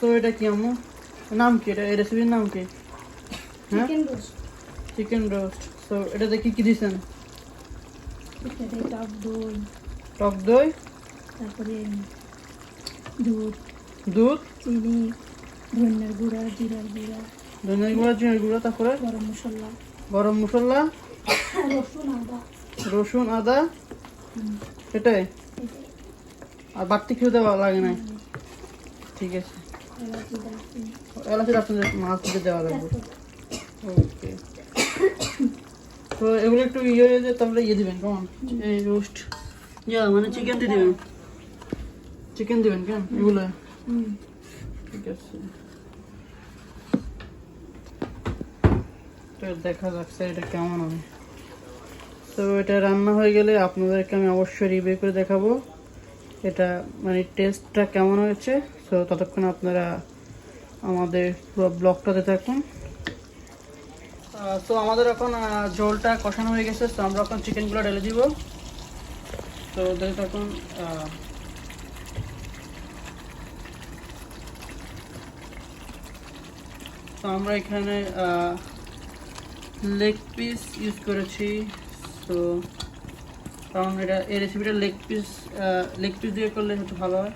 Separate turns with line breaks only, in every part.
তো এটা কি আম্মু? নাম কি এটা? এই রেসিপির নাম কি?
চিকেন রোস্ট
চিকেন রোস্ট তো এটাতে কি কি
এটাতে টক দই।
টক দই?
তারপরে দুধ।
দুধ?
চিনি ধনিয়ার গুঁড়া জিরার গুঁড়া।
ধনিয়া গুঁড়া জিরার গুঁড়া তারপরে?
গরম মশলা।
গরম মশলা?
রসুন আদা।
রসুন আদা? এটাই?
এটাই।
আর বাড়তি খেয়ে দেওয়া লাগে না। ঠিক আছে। আপনাদের মাছ দেওয়া লাগবে। ওকে। তো এগুলো একটু ইয়ে হয়ে যায় তারপরে ইয়ে দিবেন কেমন? এই রোস্ট ইয়া মানে চিকেন দিয়ে দিবেন? চিকেন দিবেন কেন? এগুলো? ঠিক আছে। তো দেখা যাচ্ছে এটা কেমন হবে তো এটা রান্না হয়ে গেলে আপনাদেরকে আমি অবশ্যই রিভিউ করে দেখাবো। এটা মানে টেস্টটা কেমন হয়েছে? তো ততক্ষণ আপনারা আমাদের পুরো ব্লগটাতে থাকুন। তো আমাদের এখন ঝোলটা কষানো হয়ে গেছে, তো আমরা এখন চিকেনগুলো ঢেলে দিব। তো দেখতে থাকুন তো আমরা এখানে লেগ পিস ইউজ করেছি। তো কারণ এটা, এই রেসিপিটা লেগ পিস লেগ পিস দিয়ে করলে একটু ভালো হয়।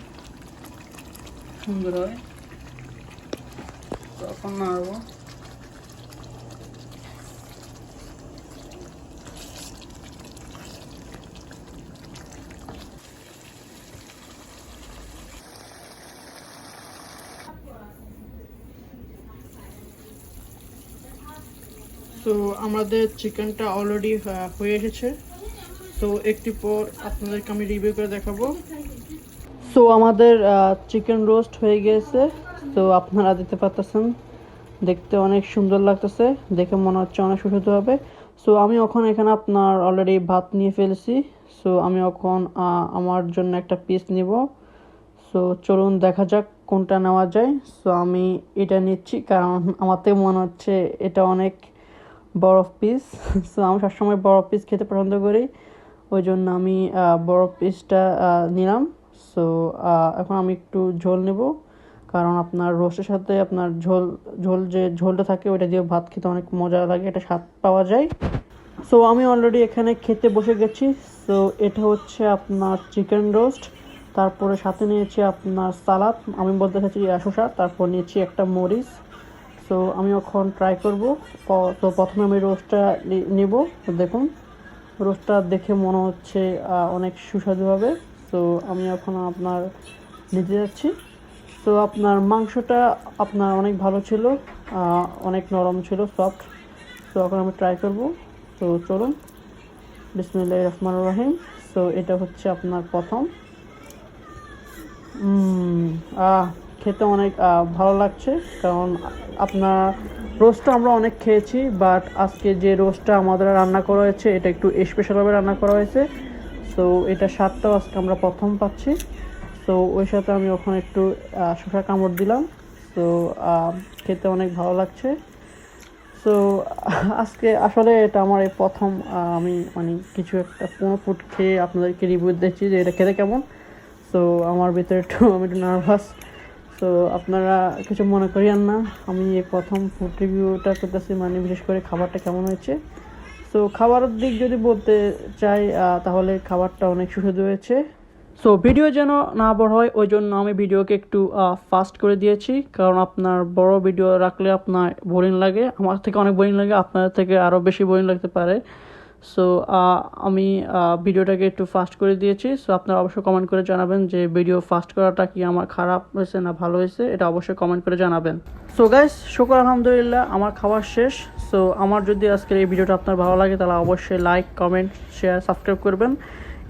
সুন্দর হয়। তো এখন নাড়বো। তো আমাদের চিকেনটা অলরেডি হয়ে এসেছে। তো একটি পর আপনাদেরকে আমি রিভিউ করে দেখাবো। সো আমাদের চিকেন রোস্ট হয়ে গিয়েছে তো আপনারা দিতে পারতেছেন। দেখতে অনেক সুন্দর লাগতেছে। দেখে মনে হচ্ছে অনেক সুস্বাদু হবে। সো আমি এখন এখানে আপনার অলরেডি ভাত নিয়ে ফেলেছি। সো আমি এখন আমার জন্য একটা পিস নিব। সো চলুন দেখা যাক কোনটা নেওয়া যায়। সো আমি এটা নিচ্ছি কারণ থেকে মনে হচ্ছে এটা অনেক বড় পিস সো আমি সবসময় বড় পিস খেতে পছন্দ করি। ওই জন্য আমি বড় পিসটা নিলাম। সো এখন আমি একটু ঝোল নেব। কারণ আপনার রোস্টের সাথে আপনার ঝোল ঝোল যে ঝোলটা থাকে ওইটা দিয়ে ভাত খেতে অনেক মজা লাগে এটা স্বাদ পাওয়া যায়। সো আমি অলরেডি এখানে খেতে বসে গেছি। সো এটা হচ্ছে আপনার চিকেন রোস্ট তারপরে সাথে নিয়েছি আপনার সালাদ। আমি বলতে আহ, শসা। তারপর নিয়েছি একটা মরিচ। সো আমি এখন ট্রাই করব। তো প্রথমে আমি রোস্টটা নিব। দেখুন রোস্টটা দেখে মনে হচ্ছে অনেক সুস্বাদু হবে। তো আমি এখন আপনার নিতে যাচ্ছি। তো আপনার মাংসটা আপনার অনেক ভালো ছিল অনেক নরম ছিল সফট তো এখন আমি ট্রাই করব। তো চলুন। বিসমুল্লাহ রহমান রহিম। তো এটা হচ্ছে আপনার প্রথম। খেতে অনেক ভালো লাগছে, কারণ আপনার রোস্টটা আমরা অনেক খেয়েছি বাট আজকে যে রোস্টটা আমাদের রান্না করা হয়েছে, এটা একটু স্পেশালভাবে রান্না করা হয়েছে। তো এটা স্বাদটাও আজকে আমরা প্রথম পাচ্ছি। তো ওই সাথে আমি ওখানে একটু শসা কামড় দিলাম। তো খেতে অনেক ভালো লাগছে। সো আজকে আসলে এটা আমার এই প্রথম আমি মানে কিছু একটা কোনো ফুড খেয়ে আপনাদেরকে রিভিউ দিচ্ছি যে এটা খেতে কেমন। তো আমার ভিতরে একটু, আমি একটু নার্ভাস তো আপনারা কিছু মনে করিয়েন না। আমি এই প্রথম ফুড রিভিউটা করতেছি মানে বিশেষ করে খাবারটা কেমন হয়েছে। সো খাবারের দিক যদি বলতে চাই তাহলে খাবারটা অনেক সুস্বাদু হয়েছে। সো ভিডিও যেন না বড় হয়, ওই জন্য আমি ভিডিওকে একটু ফাস্ট করে দিয়েছি। কারণ আপনার বড় ভিডিও রাখলে আপনার বোরিং লাগে। আমার থেকে অনেক বোরিং লাগে, আপনার থেকে আরও বেশি বোরিং লাগতে পারে। সো আমি ভিডিওটাকে একটু ফাস্ট করে দিয়েছি। সো আপনারা অবশ্যই কমেন্ট করে জানাবেন যে ভিডিও ফাস্ট করাটা কি আমার খারাপ হয়েছে না ভালো হয়েছে, এটা অবশ্যই কমেন্ট করে জানাবেন। সো গাইস শুক্র আলহামদুলিল্লাহ, আমার খাওয়ার শেষ। সো আমার যদি আজকের এই ভিডিওটা আপনার ভালো লাগে, তাহলে অবশ্যই লাইক কমেন্ট শেয়ার সাবস্ক্রাইব করবেন।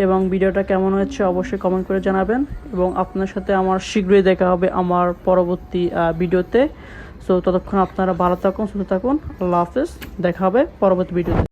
এবং ভিডিওটা কেমন হয়েছে অবশ্যই কমেন্ট করে জানাবেন। এবং আপনার সাথে আমার শীঘ্রই দেখা হবে আমার পরবর্তী ভিডিওতে। সো ততক্ষণ আপনারা ভালো থাকুন, সুস্থ থাকুন। আল্লাহ হাফেজ। দেখা হবে পরবর্তী ভিডিওতে।